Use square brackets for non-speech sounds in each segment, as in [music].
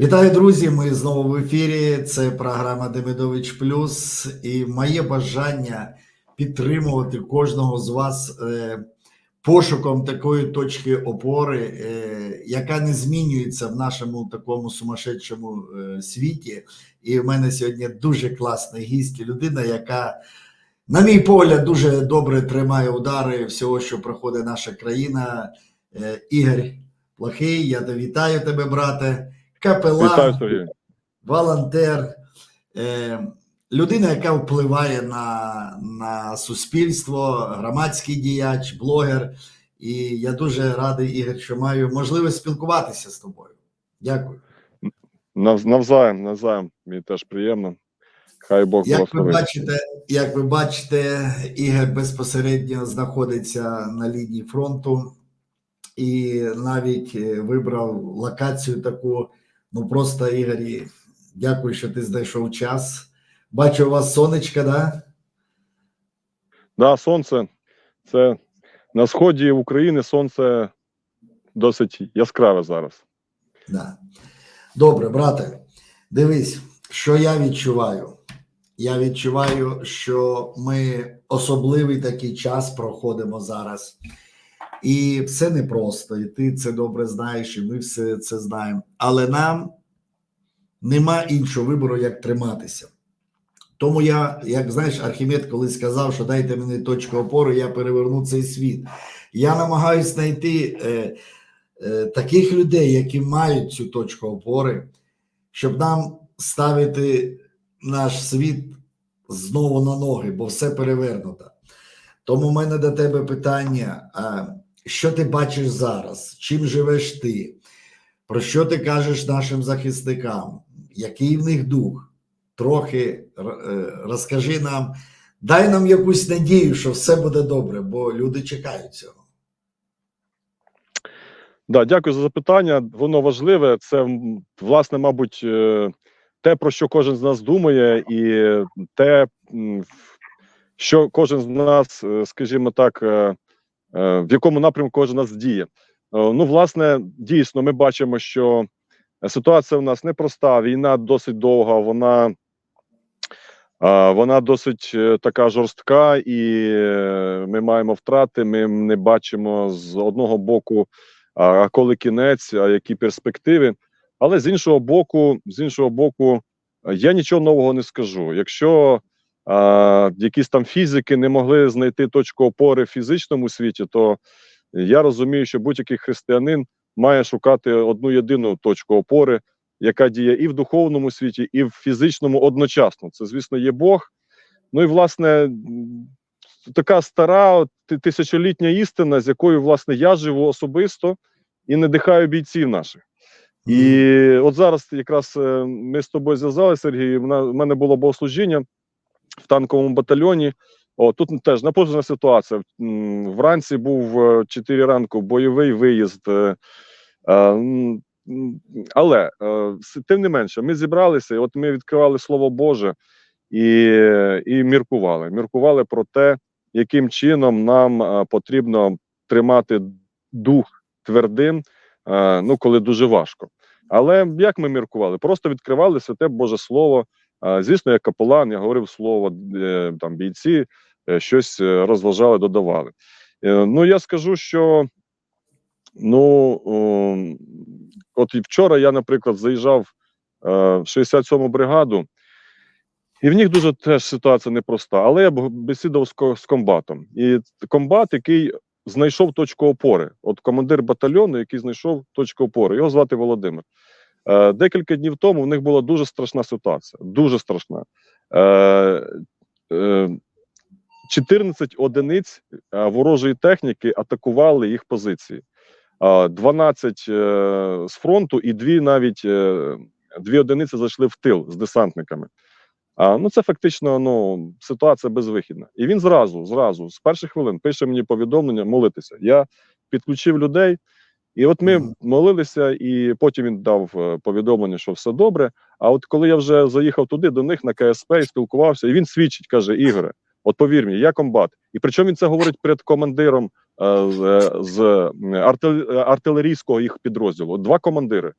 Вітаю, друзі! Ми знову в ефірі. Це програма Демидович Плюс. І моє бажання підтримувати кожного з вас е, пошуком такої точки опори, е, яка не змінюється в нашому такому сумасшедшому е, світі. І в мене сьогодні дуже класний гість, людина, яка, на мій погляд, дуже добре тримає удари всього, що проходить наша країна. Ігор Плохий, я вітаю тебе, брате. Капелан, Вітаю, волонтер, е, людина, яка впливає на, на суспільство, громадський діяч, блогер. І я дуже радий, Ігор, що маю можливість спілкуватися з тобою. Дякую. Нав- Навзаєм, навзаєм. Мені теж приємно. Хай Бог Як ви бачите, як ви бачите, Ігор безпосередньо знаходиться на лінії фронту і навіть е, вибрав локацію таку. Ну просто Ігорі, дякую, що ти знайшов час. Бачу у вас сонечко, да? Да, сонце. Це на сході України сонце досить яскраве зараз. Да. Добре, брате, дивись, що я відчуваю. Я відчуваю, що ми особливий такий час проходимо зараз. І все непросто, і ти це добре знаєш, і ми все це знаємо. Але нам нема іншого вибору, як триматися. Тому я, як знаєш, Архімед колись сказав, що дайте мені точку опори, я переверну цей світ. Я намагаюся знайти е, е, таких людей, які мають цю точку опори, щоб нам ставити наш світ знову на ноги, бо все перевернуто. Тому в мене до тебе питання: що ти бачиш зараз? Чим живеш ти? Про що ти кажеш нашим захисникам? Який в них дух? Трохи е, розкажи нам, дай нам якусь надію, що все буде добре, бо люди чекають цього. Да, дякую за запитання. Воно важливе. Це власне, мабуть, е, те, про що кожен з нас думає, і те, що кожен з нас, е, скажімо так, в якому напрямку кожен нас діє. Е, Ну, власне, дійсно, ми бачимо, що ситуація у нас непроста, війна досить довга, вона. Вона досить е, така жорстка, і е, ми маємо втрати. Ми не бачимо з одного боку, а коли кінець, а які перспективи. Але з іншого боку, з іншого боку, е, я нічого нового не скажу. Якщо якісь там фізики не могли знайти точку опори в фізичному світі, то я розумію, що будь-який християнин має шукати одну єдину точку опори, яка діє і в духовному світі, і в фізичному одночасно. Це, звісно, є Бог. Ну і власне така стара тисячолітня істина, з якою власне я живу особисто і надихаю бійців наших. І от зараз якраз е, ми з тобою зв'язалися, Сергій. В мене було богослужіння в танковому батальйоні. О, тут теж напружена ситуація. Вранці був е, 4 ранку бойовий виїзд. е, е, Але е, тим не менше, ми зібралися, і от ми відкривали Слово Боже і, і міркували. Міркували про те, яким чином нам е, потрібно тримати дух твердим, е, ну коли дуже важко. Але як ми міркували? Просто відкривали святе Боже Слово. Звісно, як капелан, я говорив слово, е, там бійці е, щось е, розважали, додавали. Ну я скажу, що ну от і вчора я, наприклад, заїжджав в 67-му бригаду, і в них дуже теж ситуація непроста. Але я б- бесідував з комбатом. І комбат, який знайшов точку опори, от командир батальйону, який знайшов точку опори, його звати Володимир. Е, декілька днів тому в них була дуже страшна ситуація. Дуже страшна. Е, е, 14 одиниць е, ворожої техніки атакували їх позиції. Е, 12 е, з фронту і дві навіть е, дві одиниці зайшли в тил з десантниками. А, ну це фактично ну, ситуація безвихідна. І він зразу, зразу, з перших хвилин пише мені повідомлення молитися. Я підключив людей, і от ми молилися, і потім він дав е, повідомлення, що все добре. А от коли я вже заїхав туди до них на КСП і спілкувався, і він свідчить, каже: Ігоре, от повір мені, я комбат. І причому він це говорить перед командиром е, з, з артилерійського їх підрозділу. От Два командири.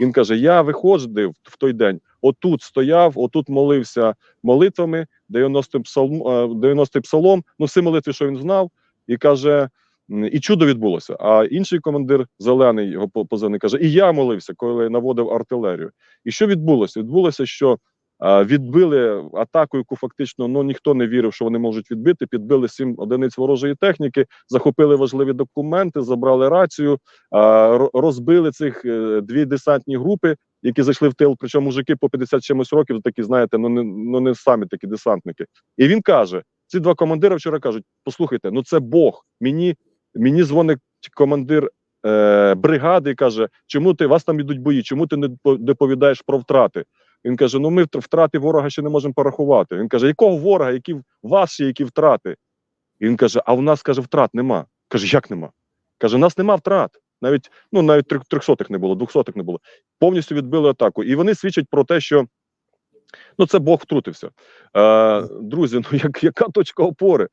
Він каже: Я виходив в той день, отут стояв, отут молився молитвами, 90 псалм, е, 90 псалом, ну всі молитви, що він знав, і каже. І чудо відбулося. А інший командир зелений його позивний каже: І я молився, коли наводив артилерію. І що відбулося? Відбулося, що відбили атаку, яку фактично ну ніхто не вірив, що вони можуть відбити. Підбили сім одиниць ворожої техніки, захопили важливі документи, забрали рацію, ро- розбили цих е, дві десантні групи, які зайшли в тил. Причому мужики по 50 чимось років, такі знаєте, ну не ну не самі такі десантники. І він каже: ці два командира вчора кажуть: послухайте, ну це Бог. Мені мені дзвонить командир е, бригади і каже, чому ти вас там ідуть бої, чому ти не доповідаєш про втрати? Він каже: Ну, ми втрати ворога ще не можемо порахувати. Він каже, якого ворога, які ваші, які втрати? Він каже: А в нас каже, втрат нема. Каже, як нема? Каже, у нас нема втрат. Навіть ну навіть трьох- трьохсотих не було, двохсотих не було. Повністю відбили атаку. І вони свідчать про те, що ну це Бог втрутився. Е, друзі, ну як, яка точка опори?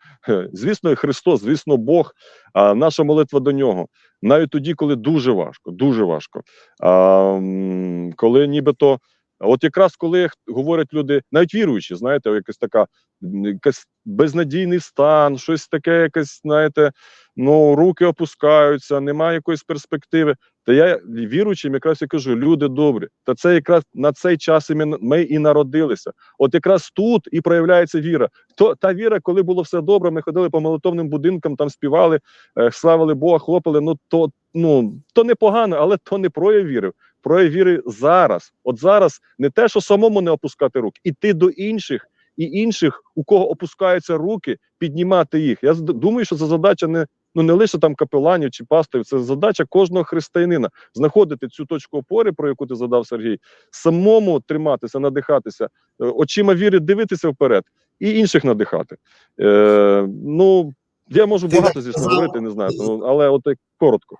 Звісно, Звісно, Христос, звісно, Бог, а наша молитва до нього. Навіть тоді, коли дуже важко, дуже важко. Е, коли нібито, от якраз коли говорять люди, навіть віруючі, знаєте, якась така якась безнадійний стан, щось таке, якесь, знаєте, ну руки опускаються, немає якоїсь перспективи. Та я віруючим якраз і кажу: люди добрі, та це якраз на цей час ми, і народилися. От якраз тут і проявляється віра. То та віра, коли було все добре, ми ходили по молитовним будинкам, там співали, е, славили Бога, хлопали. Ну то ну то непогано, але то не прояв віри. Прояв віри зараз. От зараз не те, що самому не опускати руки, іти до інших і інших, у кого опускаються руки, піднімати їх. Я думаю, що це задача не. Ну не лише там капеланів чи пасторів, це задача кожного християнина знаходити цю точку опори, про яку ти задав Сергій, самому триматися, надихатися, е, очима віри дивитися вперед і інших надихати. Е, ну я можу Ти багато звісно говорити, не знаю, але от коротко.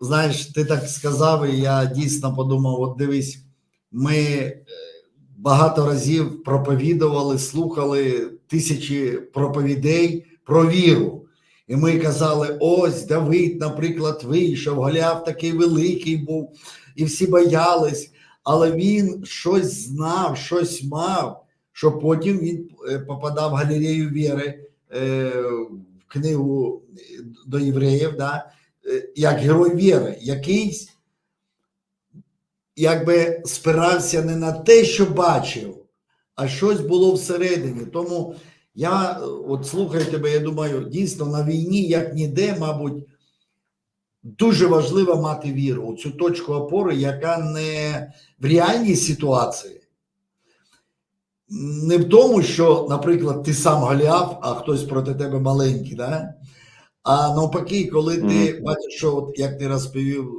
Знаєш, ти так сказав, і я дійсно подумав: от дивись, ми багато разів проповідували, слухали тисячі проповідей про віру. І ми казали: ось Давид, наприклад, вийшов, Голіаф такий великий був, і всі боялись, але він щось знав, щось мав, що потім він е, попадав в галерею віри е, в книгу до євреїв. Да? е, як герой віри, якийсь якби спирався не на те, що бачив, а щось було всередині. Тому я е, от слухаю тебе, я думаю, дійсно на війні, як ніде, мабуть, дуже важливо мати віру, цю точку опори, яка не в реальній ситуації. Не в тому, що, наприклад, ти сам Голіаф, а хтось проти тебе маленький, да? а навпаки, коли ти Мгм. бачиш, що от, як ти розповів,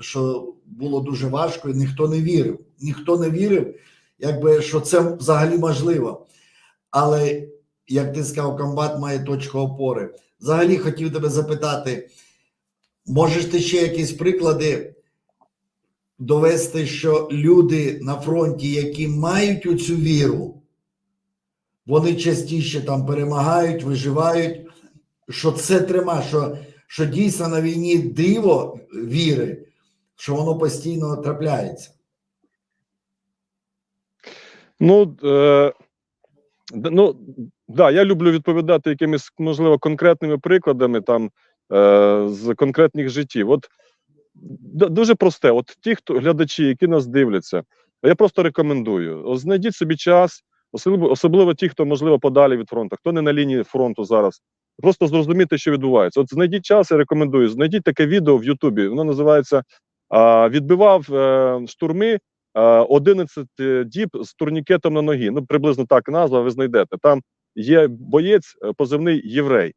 що було дуже важко, і ніхто не вірив. Ніхто не вірив, якби що це взагалі можливо. Але як ти сказав, комбат має точку опори. Взагалі хотів тебе запитати: можеш ти ще якісь приклади довести, що люди на фронті, які мають оцю віру, вони частіше там перемагають, виживають, що це трима, що, що дійсно на війні диво віри, що воно постійно трапляється. Ну, е, ну да, я люблю відповідати якимись, можливо, конкретними прикладами там е, з конкретних життів. От дуже просте. От ті, хто глядачі, які нас дивляться, я просто рекомендую. Знайдіть собі час, особливо, особливо ті, хто можливо подалі від фронту, хто не на лінії фронту зараз. Просто зрозуміти, що відбувається. От знайдіть час, я рекомендую. Знайдіть таке відео в Ютубі. Воно називається Відбивав е, штурми е, 11 діб з турнікетом на ногі. Ну, приблизно так назва, ви знайдете. Там є боєць, е, позивний єврей.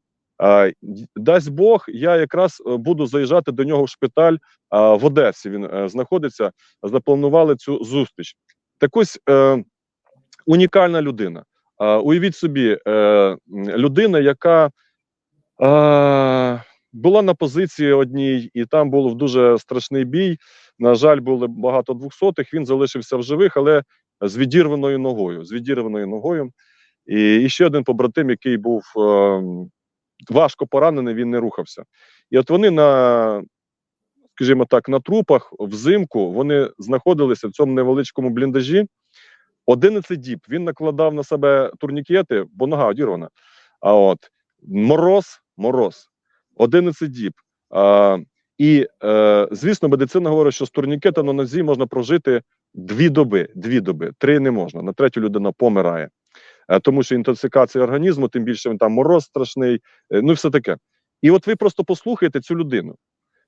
Дасть Бог, я якраз е, буду заїжджати до нього в шпиталь в Одесі. Він е, знаходиться. Запланували цю зустріч. Так ось е, унікальна людина. Уявіть собі, е, людина, яка е, була на позиції одній, і там був дуже страшний бій. На жаль, було багато двохсотих. Він залишився в живих, але з відірваною ногою. З відірваною ногою. І, і ще один побратим, який був е, важко поранений, він не рухався. І от вони на скажімо так, на трупах взимку вони знаходилися в цьому невеличкому бліндажі. 11 діб він накладав на себе турнікети, бо нога одірвана. А от мороз, мороз, 11 діб. А, і е, звісно, медицина говорить, що з турнікетом на нозі можна прожити дві доби, дві доби, три не можна. На третю людина помирає. Е, тому що інтоксикація організму, тим більше він там мороз страшний, е, ну і все таке. І от ви просто послухаєте цю людину,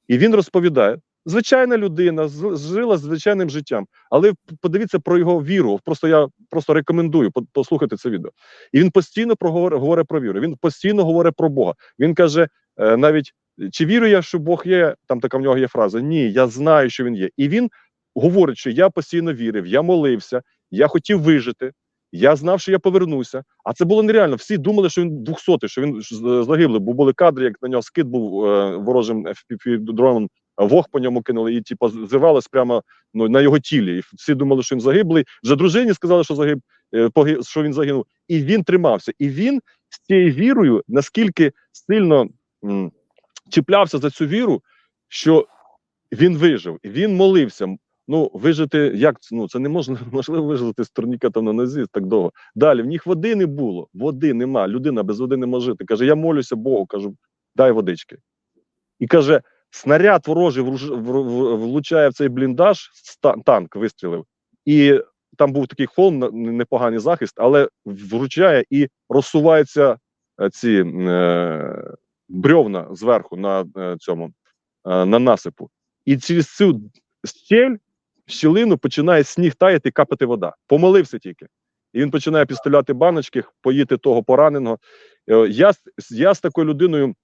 і він розповідає: звичайна людина, жила звичайним життям, але подивіться про його віру. Просто я просто рекомендую послухати це відео. І він постійно говорить про віру. Він постійно говорить про Бога. Він каже навіть. Чи вірю я, що Бог є? Там така в нього є фраза. Ні, я знаю, що він є. І він говорить, що я постійно вірив, я молився, я хотів вижити, я знав, що я повернуся. А це було нереально. Всі думали, що він 200, що він загиблий, бо були кадри, як на нього скид був е, ворожим FPV-дроном, вог по ньому кинули, і типу, зривалось прямо ну, на його тілі. І всі думали, що він загиблий. Вже дружині сказали, що загиб, е, що він загинув. І він тримався. І він з цією вірою, наскільки сильно чіплявся за цю віру, що він вижив, він молився. Ну, вижити, як ну це не можна [laughs] можливо вижити з турнікетом на нозі так довго. Далі в них води не було, води нема. Людина без води не може жити. Каже: Я молюся Богу, кажу, дай водички. І каже: снаряд ворожий влучає в цей бліндаж, танк вистрілив, і там був такий холм, непоганий захист, але вручає і розсуваються е, ці е, брьовна зверху на е, цьому е, на насипу. І через цю щель, щілину починає сніг таяти капати вода. Помолився тільки. І він починає підставляти баночки, поїти того пораненого. Е, Я, я з такою людиною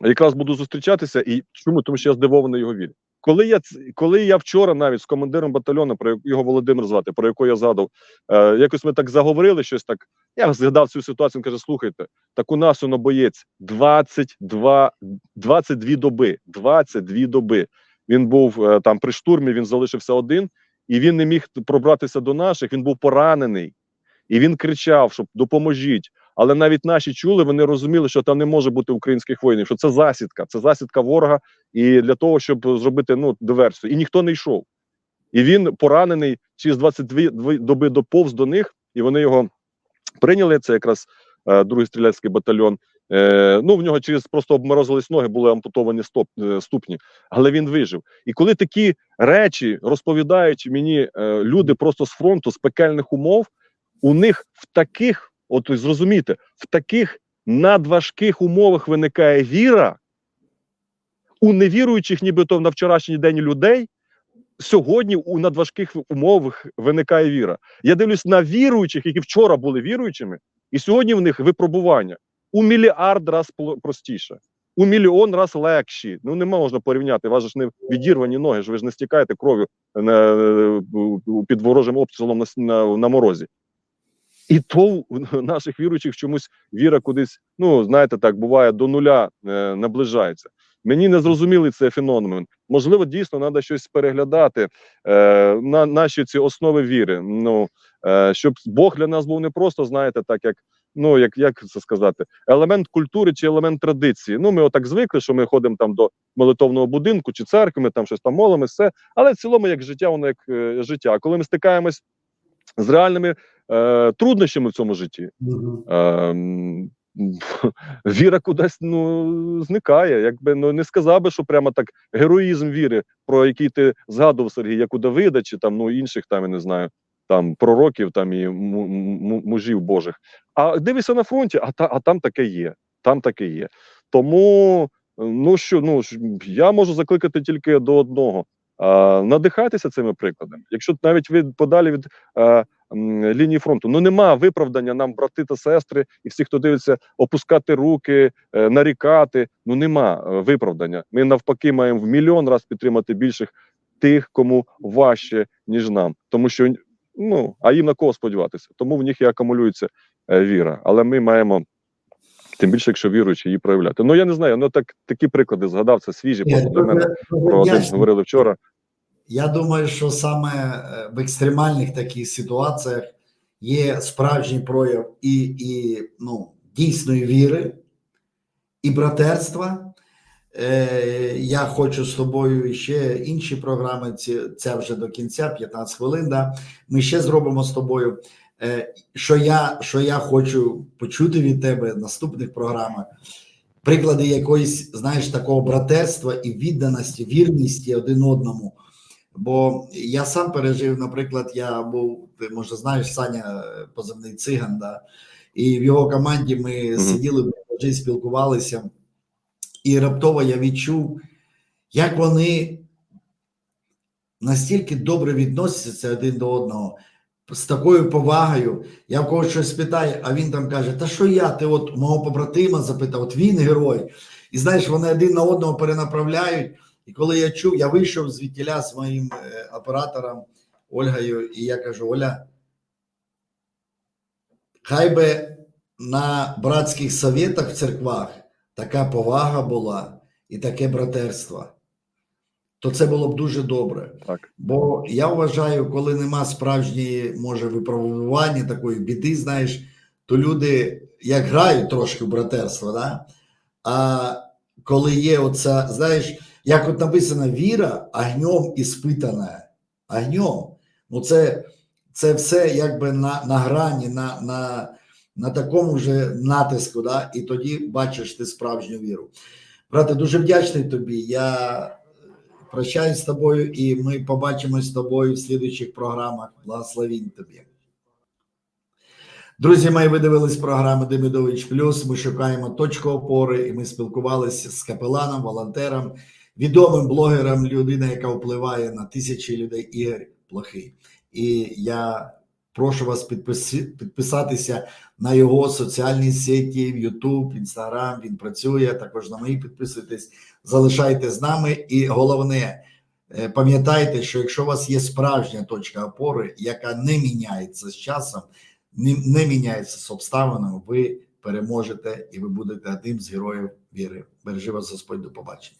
якраз буду зустрічатися. І чому? Тому що я здивований його вірі. Коли я коли я вчора навіть з командиром батальйону, про його Володимир звати, про якого я згадав, якось ми так заговорили щось так. Я згадав цю ситуацію. Він каже: слухайте, так у нас воно боєць 22, 22 доби. 22 доби. Він був е, там при штурмі, він залишився один, і він не міг пробратися до наших. Він був поранений, і він кричав, щоб допоможіть. Але навіть наші чули, вони розуміли, що там не може бути українських воїнів, що це засідка, це засідка ворога, і для того, щоб зробити ну диверсію. І ніхто не йшов. І він поранений через 22 доби доповз до них, і вони його прийняли. Це якраз е, другий стрілецький батальйон. Е, ну в нього через просто обморозились ноги, були ампутовані стоп, е, ступні, але він вижив. І коли такі речі розповідають мені люди просто з фронту, з пекельних умов, у них в таких, от зрозумійте, в таких надважких умовах виникає віра. У невіруючих, нібито на вчорашній день людей, сьогодні у надважких умовах виникає віра. Я дивлюсь на віруючих, які вчора були віруючими, і сьогодні в них випробування у мільярд раз простіше, у мільйон раз легші. Ну не можна порівняти. Вас ж не відірвані ноги, ж ви ж не стікаєте кров'ю під ворожим обстрілом на, на, на морозі. І то у наших віруючих чомусь віра кудись, ну знаєте, так буває до нуля е, наближається. Мені не зрозумілий цей феномен. Можливо, дійсно треба щось переглядати е, на наші ці основи віри. Ну е, щоб Бог для нас був не просто, знаєте, так як ну як, як це сказати, елемент культури чи елемент традиції. Ну, ми отак звикли, що ми ходимо там до молитовного будинку чи церкви, ми там щось там молимося, все. Але в цілому, як життя, воно як е, життя. А коли ми стикаємось з реальними е, труднощами в цьому житті, Мгм. Віра кудись ну зникає. Якби ну не сказав би, що прямо так героїзм віри, про який ти згадував Сергій, як у Давида, чи там ну інших там я не знаю, там пророків там і му- му- мужів Божих. А дивишся на фронті, а та а там таке є. Там таке є. Тому ну що, ну я можу закликати тільки до одного. А, надихайтеся цими прикладами. Якщо навіть ви подалі від а, м, лінії фронту. Ну нема виправдання нам, брати та сестри, і всі, хто дивиться, опускати руки, е, нарікати. Ну нема е, виправдання. Ми навпаки маємо в мільйон раз підтримати більших тих, кому важче, ніж нам. Тому що ну а їм на кого сподіватися. Тому в них і акумулюється е, віра. Але ми маємо. Тим більше, якщо віруючи, її проявляти. Ну я не знаю. Ну так такі приклади згадав. Це свіжі. Просто для мене про один говорили вчора. Я думаю, що саме е, в екстремальних таких ситуаціях є справжній прояв і, і ну, дійсної віри, і братерства. Е, я хочу з тобою ще інші програми. Це вже до кінця, 15 хвилин. Да? Ми ще зробимо з тобою. Е, що, я, що я хочу почути від тебе в наступних програмах. Приклади якоїсь, знаєш, такого братерства і відданості, вірності один одному. Бо я сам пережив, наприклад, я був, ти може знаєш, Саня е, позивний циган, да? і в його команді ми Мгм. сиділи в спілкувалися, і раптово я відчув, як вони настільки добре відносяться один до одного, з такою повагою. Я в когось щось питаю, а він там каже: Та що я? Ти от мого побратима запитав, от він герой. І знаєш, вони один на одного перенаправляють. І коли я чув, я вийшов звідтіля з моїм е, оператором Ольгою, і я кажу: Оля, хай би на братських совєтах в церквах така повага була і таке братерство, то це було б дуже добре. Так. Бо я вважаю, коли нема справжньої, може, випробування такої біди, знаєш, то люди як грають трошки в братерство, да? а коли є оця, знаєш, як от написано, віра огнем іспитана. Огнем. Ну, це, це все якби на, на грані, на, на, на такому же натиску, да? і тоді бачиш ти справжню віру. Брате, дуже вдячний тобі. Я прощаюсь з тобою, і ми побачимось з тобою в слідуючих програмах. Благословінь тобі. Друзі мої, ви дивились програму Демидович Плюс. Ми шукаємо точку опори, і ми спілкувалися з капеланом, волонтером, відомим блогером, людина, яка впливає на тисячі людей, Ігор Плохий. І я прошу вас підпис- підписатися на його соціальні сеті, в YouTube, Instagram. Він працює. Також на мої підписуйтесь, залишайте з нами. І головне, е, пам'ятайте, що якщо у вас є справжня точка опори, яка не міняється з часом, не, не міняється з обставинами, ви переможете і ви будете одним з героїв віри. Бережи вас Господь, до побачення.